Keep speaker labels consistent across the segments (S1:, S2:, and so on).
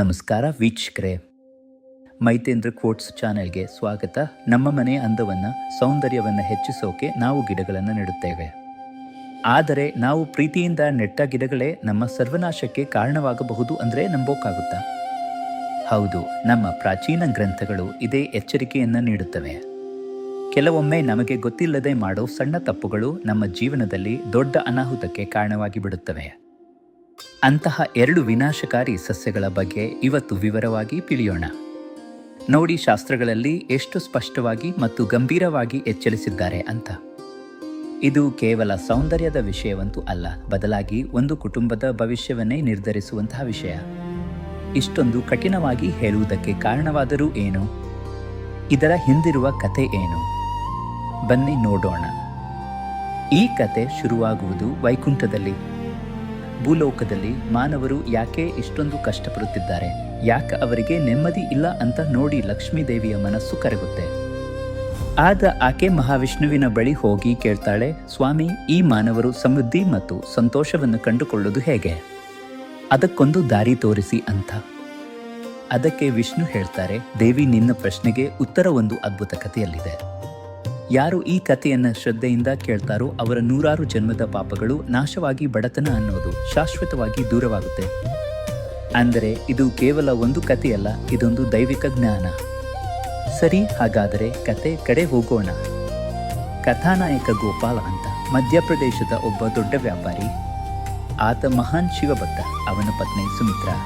S1: ನಮಸ್ಕಾರ ವೀಕ್ಷಕರೇ. ಮೈತೇಂದ್ರ ಕೋಟ್ಸ್ ಚಾನೆಲ್ಗೆ ಸ್ವಾಗತ. ನಮ್ಮ ಮನೆಯ ಅಂದವನ್ನು, ಸೌಂದರ್ಯವನ್ನು ಹೆಚ್ಚಿಸೋಕೆ ನಾವು ಗಿಡಗಳನ್ನು ನೆಡುತ್ತೇವೆ. ಆದರೆ ನಾವು ಪ್ರೀತಿಯಿಂದ ನೆಟ್ಟ ಗಿಡಗಳೇ ನಮ್ಮ ಸರ್ವನಾಶಕ್ಕೆ ಕಾರಣವಾಗಬಹುದು ಅಂದರೆ ನಂಬೋಕ್ಕಾಗುತ್ತಾ ಹೌದು, ನಮ್ಮ ಪ್ರಾಚೀನ ಗ್ರಂಥಗಳು ಇದೇ ಎಚ್ಚರಿಕೆಯನ್ನು ನೀಡುತ್ತವೆ. ಕೆಲವೊಮ್ಮೆ ನಮಗೆ ಗೊತ್ತಿಲ್ಲದೆ ಮಾಡೋ ಸಣ್ಣ ತಪ್ಪುಗಳು ನಮ್ಮ ಜೀವನದಲ್ಲಿ ದೊಡ್ಡ ಅನಾಹುತಕ್ಕೆ ಕಾರಣವಾಗಿ ಬಿಡುತ್ತವೆ ಅಂತಹ ಎರಡು ವಿನಾಶಕಾರಿ ಸಸ್ಯಗಳ ಬಗ್ಗೆ ಇವತ್ತು ವಿವರವಾಗಿ ತಿಳಿಯೋಣ. ನೋಡಿ ಶಾಸ್ತ್ರಗಳಲ್ಲಿ ಎಷ್ಟು ಸ್ಪಷ್ಟವಾಗಿ ಮತ್ತು ಗಂಭೀರವಾಗಿ ಎಚ್ಚರಿಸಿದ್ದಾರೆ ಅಂತ. ಇದು ಕೇವಲ ಸೌಂದರ್ಯದ ವಿಷಯವಂತೂ ಅಲ್ಲ, ಬದಲಾಗಿ ಒಂದು ಕುಟುಂಬದ ಭವಿಷ್ಯವನ್ನೇ ನಿರ್ಧರಿಸುವಂತಹ ವಿಷಯ. ಇಷ್ಟೊಂದು ಕಠಿಣವಾಗಿ ಹೇಳುವುದಕ್ಕೆ ಕಾರಣವಾದರೂ ಏನು? ಇದರ ಹಿಂದಿರುವ ಕತೆ ಏನು? ಬನ್ನಿ ನೋಡೋಣ. ಈ ಕತೆ ಶುರುವಾಗುವುದು ವೈಕುಂಠದಲ್ಲಿ. ಭೂಲೋಕದಲ್ಲಿ ಮಾನವರು ಯಾಕೆ ಇಷ್ಟೊಂದು ಕಷ್ಟಪಡುತ್ತಿದ್ದಾರೆ? ಯಾಕೆ ಅವರಿಗೆ ನೆಮ್ಮದಿ ಇಲ್ಲ ಅಂತ ನೋಡಿ ಲಕ್ಷ್ಮೀದೇವಿಯ ಮನಸ್ಸು ಕರಗುತ್ತೆ. ಆಗ ಆಕೆ ಮಹಾವಿಷ್ಣುವಿನ ಬಳಿ ಹೋಗಿ ಕೇಳ್ತಾಳೆ, ಸ್ವಾಮಿ, ಈ ಮಾನವರು ಸಮೃದ್ಧಿ ಮತ್ತು ಸಂತೋಷವನ್ನು ಕಂಡುಕೊಳ್ಳುವುದು ಹೇಗೆ? ಅದಕ್ಕೊಂದು ದಾರಿ ತೋರಿಸಿ ಅಂತ. ಅದಕ್ಕೆ ವಿಷ್ಣು ಹೇಳ್ತಾರೆ, ದೇವಿ ನಿನ್ನ ಪ್ರಶ್ನೆಗೆ ಉತ್ತರ ಒಂದು ಅದ್ಭುತ ಕಥೆಯಲ್ಲಿದೆ. ಯಾರು ಈ ಕಥೆಯನ್ನ ಶ್ರದ್ಧೆಯಿಂದ ಕೇಳ್ತಾರೋ ಅವರ ನೂರಾರು ಜನ್ಮದ ಪಾಪಗಳು ನಾಶವಾಗಿ ಬಡತನ ಅನ್ನೋದು ಶಾಶ್ವತವಾಗಿ ದೂರವಾಗುತ್ತೆ. ಅಂದರೆ ಇದು ಕೇವಲ ಒಂದು ಕಥೆಯಲ್ಲ, ಇದೊಂದು ದೈವಿಕ ಜ್ಞಾನ. ಸರಿ, ಹಾಗಾದರೆ ಕತೆ ಕಡೆ ಹೋಗೋಣ. ಕಥಾನಾಯಕ ಗೋಪಾಲ ಅಂತ ಮಧ್ಯಪ್ರದೇಶದ ಒಬ್ಬ ದೊಡ್ಡ ವ್ಯಾಪಾರಿ, ಆತ ಮಹಾನ್ ಶಿವಭಕ್ತ, ಅವನ ಪತ್ನಿ ಸುಮಿತ್ರಾ.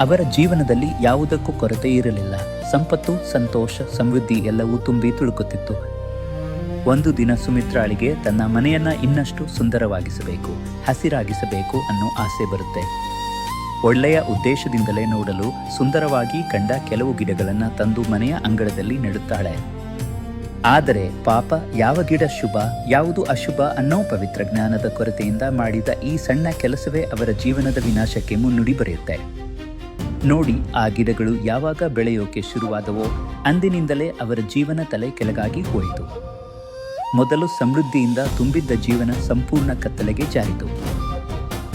S1: ಅವರ ಜೀವನದಲ್ಲಿ ಯಾವುದಕ್ಕೂ ಕೊರತೆ ಇರಲಿಲ್ಲ. ಸಂಪತ್ತು, ಸಂತೋಷ, ಸಮೃದ್ಧಿ ಎಲ್ಲವೂ ತುಂಬಿ ತುಳುಕುತ್ತಿತ್ತು. ಒಂದು ದಿನ ಸುಮಿತ್ರಾಳಿಗೆ ತನ್ನ ಮನೆಯನ್ನ ಇನ್ನಷ್ಟು ಸುಂದರವಾಗಿಸಬೇಕು, ಹಸಿರಾಗಿಸಬೇಕು ಅನ್ನೋ ಆಸೆ ಬರುತ್ತೆ. ಒಳ್ಳೆಯ ಉದ್ದೇಶದಿಂದಲೇ ನೋಡಲು ಸುಂದರವಾಗಿ ಕಂಡ ಕೆಲವು ಗಿಡಗಳನ್ನು ತಂದು ಮನೆಯ ಅಂಗಳದಲ್ಲಿ ನೆಡುತ್ತಾಳೆ. ಆದರೆ ಪಾಪ ಯಾವ ಗಿಡ ಶುಭ, ಯಾವುದು ಅಶುಭ ಅನ್ನೋ ಪವಿತ್ರ ಜ್ಞಾನದ ಕೊರತೆಯಿಂದ ಮಾಡಿದ ಈ ಸಣ್ಣ ಕೆಲಸವೇ ಅವರ ಜೀವನದ ವಿನಾಶಕ್ಕೆ ಮುನ್ನುಡಿ ಬರೆಯುತ್ತೆ. ನೋಡಿ ಆ ಗಿಡಗಳು ಯಾವಾಗ ಬೆಳೆಯೋಕೆ ಶುರುವಾದವೋ ಅಂದಿನಿಂದಲೇ ಅವರ ಜೀವನ ತಲೆ ಕೆಳಗಾಗಿ ಹೋಯಿತು. ಮೊದಲು ಸಮೃದ್ಧಿಯಿಂದ ತುಂಬಿದ್ದ ಜೀವನ ಸಂಪೂರ್ಣ ಕತ್ತಲೆಗೆ ಜಾರಿತು.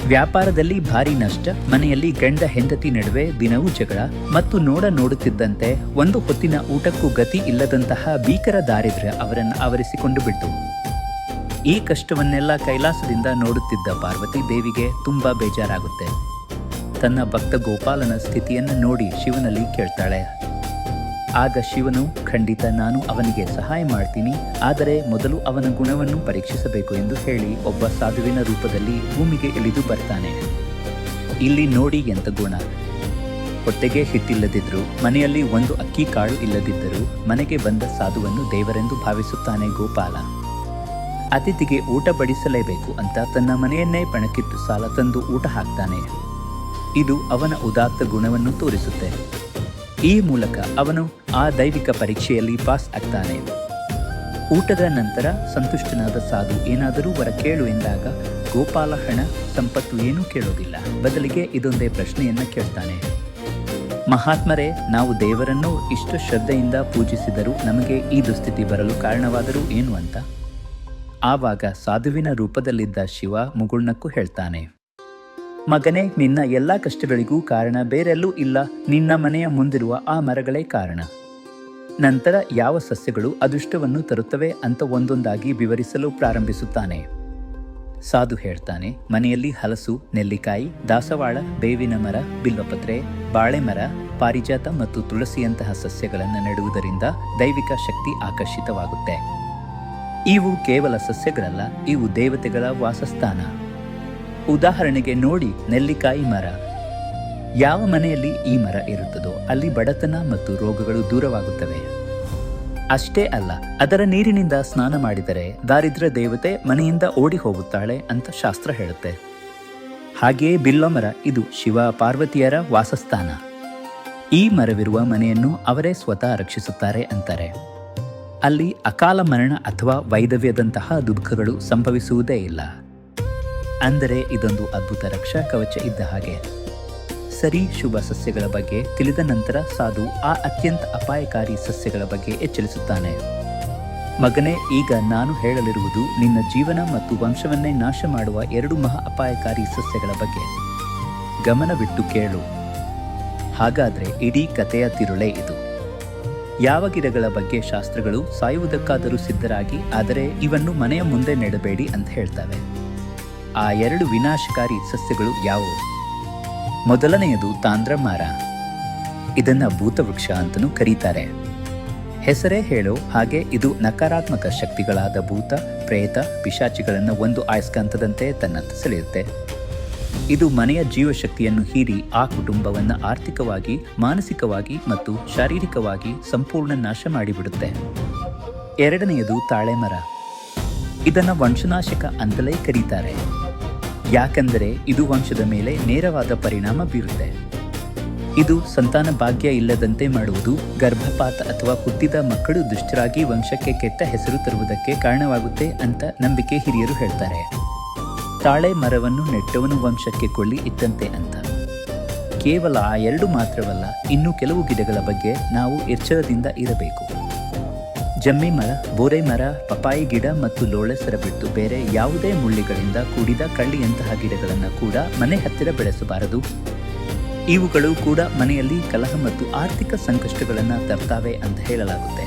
S1: ವ್ಯಾಪಾರದಲ್ಲಿ ಭಾರಿ ನಷ್ಟ, ಮನೆಯಲ್ಲಿ ಗಂಡ ಹೆಂಡತಿ ನಡುವೆ ದಿನವೂ ಜಗಳ ಮತ್ತು ನೋಡ ನೋಡುತ್ತಿದ್ದಂತೆ ಒಂದು ಹೊತ್ತಿನ ಊಟಕ್ಕೂ ಗತಿ ಇಲ್ಲದಂತಹ ಭೀಕರ ದಾರಿದ್ರ್ಯ ಅವರನ್ನು ಆವರಿಸಿಕೊಂಡು ಬಿಡ್ತು. ಈ ಕಷ್ಟವನ್ನೆಲ್ಲ ಕೈಲಾಸದಿಂದ ನೋಡುತ್ತಿದ್ದ ಪಾರ್ವತಿ ದೇವಿಗೆ ತುಂಬಾ ಬೇಜಾರಾಗುತ್ತೆ. ತನ್ನ ಭಕ್ತ ಗೋಪಾಲನ ಸ್ಥಿತಿಯನ್ನು ನೋಡಿ ಶಿವನಲ್ಲಿ ಕೇಳ್ತಾಳೆ. ಆಗ ಶಿವನು, ಖಂಡಿತ ನಾನು ಅವನಿಗೆ ಸಹಾಯ ಮಾಡ್ತೀನಿ. ಆದರೆ ಮೊದಲು ಅವನ ಗುಣವನ್ನು ಪರೀಕ್ಷಿಸಬೇಕು ಎಂದು ಹೇಳಿ ಒಬ್ಬ ಸಾಧುವಿನ ರೂಪದಲ್ಲಿ ಭೂಮಿಗೆ ಇಳಿದು ಬರ್ತಾನೆ. ಇಲ್ಲಿ ನೋಡಿ ಎಂತ ಗುಣ. ಹೊಟ್ಟೆಗೆ ಹಿತ್ತಿಲ್ಲದಿದ್ದರು ಮನೆಯಲ್ಲಿ ಒಂದು ಅಕ್ಕಿ ಕಾಳು ಇಲ್ಲದಿದ್ದರೂ ಮನೆಗೆ ಬಂದ ಸಾಧುವನ್ನು ದೇವರೆಂದು ಭಾವಿಸುತ್ತಾನೆ ಗೋಪಾಲ. ಅತಿಥಿಗೆ ಊಟ ಬಡಿಸಲೇಬೇಕು ಅಂತ ತನ್ನ ಮನೆಯನ್ನೇ ಪಣಕ್ಕಿಟ್ಟು ಸಾಲ ತಂದು ಊಟ ಹಾಕ್ತಾನೆ. ಇದು ಅವನ ಉದಾತ್ತ ಗುಣವನ್ನು ತೋರಿಸುತ್ತೆ. ಈ ಮೂಲಕ ಅವನು ಆ ದೈವಿಕ ಪರೀಕ್ಷೆಯಲ್ಲಿ ಪಾಸ್ ಆಗ್ತಾನೆ. ಊಟದ ನಂತರ ಸಂತುಷ್ಟನಾದ ಸಾಧು ಏನಾದರೂ ವರ ಕೇಳು ಎಂದಾಗ, ಗೋಪಾಲ ಹಣ, ಸಂಪತ್ತು ಏನೂ ಕೇಳೋದಿಲ್ಲ. ಬದಲಿಗೆ ಇದೊಂದೇ ಪ್ರಶ್ನೆಯನ್ನ ಕೇಳ್ತಾನೆ. ಮಹಾತ್ಮರೇ, ನಾವು ದೇವರನ್ನು ಇಷ್ಟು ಶ್ರದ್ಧೆಯಿಂದ ಪೂಜಿಸಿದರೂ ನಮಗೆ ಈ ದುಸ್ಥಿತಿ ಬರಲು ಕಾರಣವಾದರೂ ಏನು ಅಂತ? ಆವಾಗ ಸಾಧುವಿನ ರೂಪದಲ್ಲಿದ್ದ ಶಿವ ಮುಗುಳ್ನಕ್ಕೂ ಹೇಳ್ತಾನೆ. ಮಗನೇ, ನಿನ್ನ ಎಲ್ಲ ಕಷ್ಟಗಳಿಗೂ ಕಾರಣ ಬೇರೆಲ್ಲೂ ಇಲ್ಲ. ನಿನ್ನ ಮನೆಯ ಮುಂದಿರುವ ಆ ಮರಗಳೇ ಕಾರಣ. ನಂತರ ಯಾವ ಸಸ್ಯಗಳು ಅದೃಷ್ಟವನ್ನು ತರುತ್ತವೆ ಅಂತ ಒಂದೊಂದಾಗಿ ವಿವರಿಸಲು ಪ್ರಾರಂಭಿಸುತ್ತಾನೆ. ಸಾಧು ಹೇಳ್ತಾನೆ, ಮನೆಯಲ್ಲಿ ಹಲಸು, ನೆಲ್ಲಿಕಾಯಿ, ದಾಸವಾಳ, ಬೇವಿನ ಮರ, ಬಿಲ್ವಪತ್ರೆ ಬಾಳೆ ಮರ ಪಾರಿಜಾತ ಮತ್ತು ತುಳಸಿಯಂತಹ ಸಸ್ಯಗಳನ್ನು ನೆಡುವುದರಿಂದ ದೈವಿಕ ಶಕ್ತಿ ಆಕರ್ಷಿತವಾಗುತ್ತೆ. ಇವು ಕೇವಲ ಸಸ್ಯಗಳಲ್ಲ, ಇವು ದೇವತೆಗಳ ವಾಸಸ್ಥಾನ. ಉದಾಹರಣೆಗೆ ನೋಡಿ ನೆಲ್ಲಿಕಾಯಿ ಮರ. ಯಾವ ಮನೆಯಲ್ಲಿ ಈ ಮರ ಇರುತ್ತದೋ ಅಲ್ಲಿ ಬಡತನ ಮತ್ತು ರೋಗಗಳು ದೂರವಾಗುತ್ತವೆ. ಅಷ್ಟೇ ಅಲ್ಲ, ಅದರ ನೀರಿನಿಂದ ಸ್ನಾನ ಮಾಡಿದರೆ ದಾರಿದ್ರ ದೇವತೆ ಮನೆಯಿಂದ ಓಡಿ ಹೋಗುತ್ತಾಳೆ ಅಂತ ಶಾಸ್ತ್ರ ಹೇಳುತ್ತೆ. ಹಾಗೆಯೇ ಬಿಲ್ಲಮರ ಇದು ಶಿವ ಪಾರ್ವತಿಯರ ವಾಸಸ್ಥಾನ. ಈ ಮರವಿರುವ ಮನೆಯನ್ನು ಅವರೇ ಸ್ವತಃ ರಕ್ಷಿಸುತ್ತಾರೆ ಅಂತಾರೆ. ಅಲ್ಲಿ ಅಕಾಲ ಮರಣ ಅಥವಾ ವೈದವ್ಯದಂತಹ ದುಃಖಗಳು ಸಂಭವಿಸುವುದೇ ಇಲ್ಲ. ಅಂದರೆ ಇದೊಂದು ಅದ್ಭುತ ರಕ್ಷಾ ಕವಚ ಇದ್ದ ಹಾಗೆ. ಸರಿ ಶುಭ ಸಸ್ಯಗಳ ಬಗ್ಗೆ ತಿಳಿದ ನಂತರ ಸಾಧು ಆ ಅತ್ಯಂತ ಅಪಾಯಕಾರಿ ಸಸ್ಯಗಳ ಬಗ್ಗೆ ಎಚ್ಚರಿಸುತ್ತಾನೆ. ಮಗನೇ, ಈಗ ನಾನು ಹೇಳಲಿರುವುದು ನಿನ್ನ ಜೀವನ ಮತ್ತು ವಂಶವನ್ನೇ ನಾಶ ಮಾಡುವ ಎರಡು ಮಹಾ ಅಪಾಯಕಾರಿ ಸಸ್ಯಗಳ ಬಗ್ಗೆ. ಗಮನವಿಟ್ಟು ಕೇಳು. ಹಾಗಾದ್ರೆ ಇಡೀ ಕಥೆಯ ತಿರುಳೆ ಇದು. ಯಾವ ಗಿಡಗಳ ಬಗ್ಗೆ ಶಾಸ್ತ್ರಗಳು ಸಾಯುವುದಕ್ಕಾದರೂ ಸಿದ್ಧರಾಗಿ, ಆದರೆ ಇವನ್ನು ಮನೆಯ ಮುಂದೆ ನೆಡಬೇಡಿ ಅಂತ ಹೇಳ್ತವೆ. ಆ ಎರಡು ವಿನಾಶಕಾರಿ ಸಸ್ಯಗಳು ಯಾವುವು? ಮೊದಲನೆಯದು ತಾಂದ್ರಮಾರ. ಇದನ್ನ ಭೂತವೃಕ್ಷ ಅಂತಲೂ ಕರೀತಾರೆ. ಹೆಸರೇ ಹೇಳೋ ಹಾಗೆ ಇದು ನಕಾರಾತ್ಮಕ ಶಕ್ತಿಗಳಾದ ಭೂತ, ಪ್ರೇತ, ಪಿಶಾಚಿಗಳನ್ನು ಒಂದು ಆಯಸ್ಕಾಂತದಂತೆ ತನ್ನತ್ತ ಸೆಳೆಯುತ್ತೆ. ಇದು ಮನೆಯ ಜೀವಶಕ್ತಿಯನ್ನು ಹೀರಿ ಆ ಕುಟುಂಬವನ್ನು ಆರ್ಥಿಕವಾಗಿ, ಮಾನಸಿಕವಾಗಿ ಮತ್ತು ಶಾರೀರಿಕವಾಗಿ ಸಂಪೂರ್ಣ ನಾಶ ಮಾಡಿಬಿಡುತ್ತೆ. ಎರಡನೆಯದು ತಾಳೆ ಮರ ಇದನ್ನ ವಂಶನಾಶಕ ಅಂತಲೇ ಕರೀತಾರೆ. ಯಾಕಂದರೆ ಇದು ವಂಶದ ಮೇಲೆ ನೇರವಾದ ಪರಿಣಾಮ ಬೀರುತ್ತೆ. ಇದು ಸಂತಾನ ಭಾಗ್ಯ ಇಲ್ಲದಂತೆ ಮಾಡುವುದು, ಗರ್ಭಪಾತ ಅಥವಾ ಹುಟ್ಟಿದ ಮಕ್ಕಳು ದುಷ್ಟರಾಗಿ ವಂಶಕ್ಕೆ ಕೆಟ್ಟ ಹೆಸರು ತರುವುದಕ್ಕೆ ಕಾರಣವಾಗುತ್ತೆ ಅಂತ ನಂಬಿಕೆ ಹಿರಿಯರು ಹೇಳ್ತಾರೆ. ತಾಳೆ ಮರವನ್ನು ನೆಟ್ಟವನು ವಂಶಕ್ಕೆ ಕೊಳ್ಳಿ ಇತ್ತಂತೆ ಅಂತ. ಕೇವಲ ಆ ಎರಡು ಮಾತ್ರವಲ್ಲ, ಇನ್ನೂ ಕೆಲವು ಗಿಡಗಳ ಬಗ್ಗೆ ನಾವು ಎಚ್ಚರದಿಂದ ಇರಬೇಕು. ಜಮ್ಮಿ ಮರ, ಬೋರೆ ಮರ, ಪಪಾಯಿ ಗಿಡ ಮತ್ತು ಲೋಳೆಸರ ಬಿಟ್ಟು ಬೇರೆ ಯಾವುದೇ ಮುಳ್ಳಿಗಳಿಂದ ಕೂಡಿದ ಕಳ್ಳಿಯಂತಹ ಗಿಡಗಳನ್ನು ಕೂಡ ಮನೆ ಹತ್ತಿರ ಬೆಳೆಸಬಾರದು. ಇವುಗಳು ಕೂಡ ಮನೆಯಲ್ಲಿ ಕಲಹ ಮತ್ತು ಆರ್ಥಿಕ ಸಂಕಷ್ಟಗಳನ್ನು ತರ್ತಾವೆ ಅಂತ ಹೇಳಲಾಗುತ್ತೆ.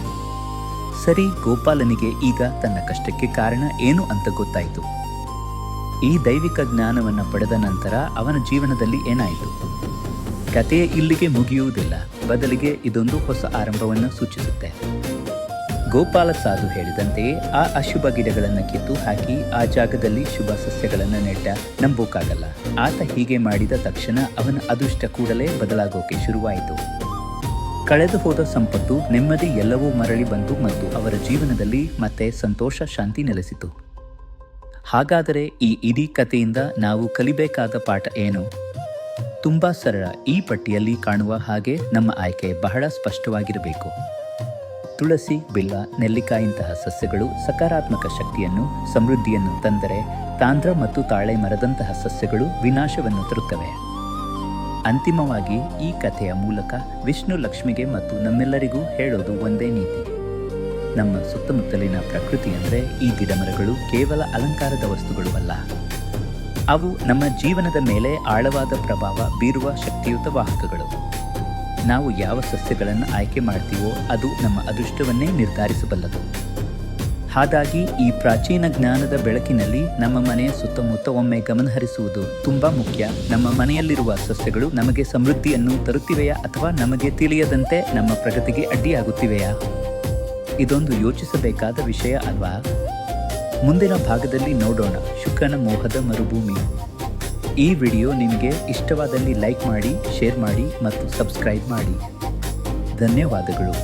S1: ಸರಿ, ಗೋಪಾಲನಿಗೆ ಈಗ ತನ್ನ ಕಷ್ಟಕ್ಕೆ ಕಾರಣ ಏನು ಅಂತ ಗೊತ್ತಾಯಿತು. ಈ ದೈವಿಕ ಜ್ಞಾನವನ್ನು ಪಡೆದ ನಂತರ ಅವನ ಜೀವನದಲ್ಲಿ ಏನಾಯಿತು? ಕಥೆ ಇಲ್ಲಿಗೆ ಮುಗಿಯುವುದಿಲ್ಲ. ಬದಲಿಗೆ ಇದೊಂದು ಹೊಸ ಆರಂಭವನ್ನು ಸೂಚಿಸುತ್ತೆ. ಗೋಪಾಲ ಸಾಧು ಹೇಳಿದಂತೆ ಆ ಅಶುಭ ಗಿಡಗಳನ್ನು ಕಿತ್ತು ಹಾಕಿ ಆ ಜಾಗದಲ್ಲಿ ಶುಭ ಸಸ್ಯಗಳನ್ನು ನೆಟ್ಟ ನಂಬೋಕ್ಕಾಗಲ್ಲ ಆತ ಹೀಗೆ ಮಾಡಿದ ತಕ್ಷಣ ಅವನ ಅದೃಷ್ಟ ಕೂಡಲೇ ಬದಲಾಗೋಕೆ ಶುರುವಾಯಿತು. ಕಳೆದು ಹೋದ ಸಂಪತ್ತು ನೆಮ್ಮದಿ ಎಲ್ಲವೂ ಮರಳಿ ಬಂತು ಮತ್ತು ಅವರ ಜೀವನದಲ್ಲಿ ಮತ್ತೆ ಸಂತೋಷ, ಶಾಂತಿ ನೆಲೆಸಿತು. ಹಾಗಾದರೆ ಈ ಇಡೀ ಕಥೆಯಿಂದ ನಾವು ಕಲಿಬೇಕಾದ ಪಾಠ ಏನು? ತುಂಬಾ ಸರಳ, ಈ ಪಟ್ಟಿಯಲ್ಲಿ ಕಾಣುವ ಹಾಗೆ ನಮ್ಮ ಆಯ್ಕೆ ಬಹಳ ಸ್ಪಷ್ಟವಾಗಿರಬೇಕು. ತುಳಸಿ, ಬಿಲ್ಲ ನೆಲ್ಲಿಕಾಯಿಂತಹ ಸಸ್ಯಗಳು ಸಕಾರಾತ್ಮಕ ಶಕ್ತಿಯನ್ನು, ಸಮೃದ್ಧಿಯನ್ನು ತಂದರೆ ತಾಂದ್ರ ಮತ್ತು ತಾಳೆ ಮರದಂತಹ ಸಸ್ಯಗಳು ವಿನಾಶವನ್ನು ತರುತ್ತವೆ. ಅಂತಿಮವಾಗಿ ಈ ಕಥೆಯ ಮೂಲಕ ವಿಷ್ಣು ಲಕ್ಷ್ಮಿಗೆ ಮತ್ತು ನಮ್ಮೆಲ್ಲರಿಗೂ ಹೇಳೋದು ಒಂದೇ ನೀತಿ. ನಮ್ಮ ಸುತ್ತಮುತ್ತಲಿನ ಪ್ರಕೃತಿ ಅಂದರೆ ಈ ಗಿಡಮರಗಳು ಕೇವಲ ಅಲಂಕಾರದ ವಸ್ತುಗಳು ಅಲ್ಲ. ಅವು ನಮ್ಮ ಜೀವನದ ಮೇಲೆ ಆಳವಾದ ಪ್ರಭಾವ ಬೀರುವ ಶಕ್ತಿಯುತ ವಾಹಕಗಳು. ನಾವು ಯಾವ ಸಸ್ಯಗಳನ್ನು ಆಯ್ಕೆ ಮಾಡ್ತೀವೋ ಅದು ನಮ್ಮ ಅದೃಷ್ಟವನ್ನೇ ನಿರ್ಧರಿಸಬಲ್ಲದು. ಹಾಗಾಗಿ ಈ ಪ್ರಾಚೀನ ಜ್ಞಾನದ ಬೆಳಕಿನಲ್ಲಿ ನಮ್ಮ ಮನೆಯ ಸುತ್ತಮುತ್ತ ಒಮ್ಮೆ ಗಮನಹರಿಸುವುದು ತುಂಬಾ ಮುಖ್ಯ. ನಮ್ಮ ಮನೆಯಲ್ಲಿರುವ ಸಸ್ಯಗಳು ನಮಗೆ ಸಮೃದ್ಧಿಯನ್ನು ತರುತ್ತಿವೆಯಾ ಅಥವಾ ನಮಗೆ ತಿಳಿಯದಂತೆ ನಮ್ಮ ಪ್ರಗತಿಗೆ ಅಡ್ಡಿಯಾಗುತ್ತಿವೆಯಾ? ಇದೊಂದು ಯೋಚಿಸಬೇಕಾದ ವಿಷಯ ಅಲ್ವಾ? ಮುಂದಿನ ಭಾಗದಲ್ಲಿ ನೋಡೋಣ ಶುಕ್ರನ ಮೋಹದ ಮರುಭೂಮಿ. ಈ ವಿಡಿಯೋ ನಿಮಗೆ ಇಷ್ಟವಾದಲ್ಲಿ ಲೈಕ್ ಮಾಡಿ ಶೇರ್ ಮಾಡಿ ಮತ್ತು ಸಬ್ಸ್ಕ್ರೈಬ್ ಮಾಡಿ. ಧನ್ಯವಾದಗಳು.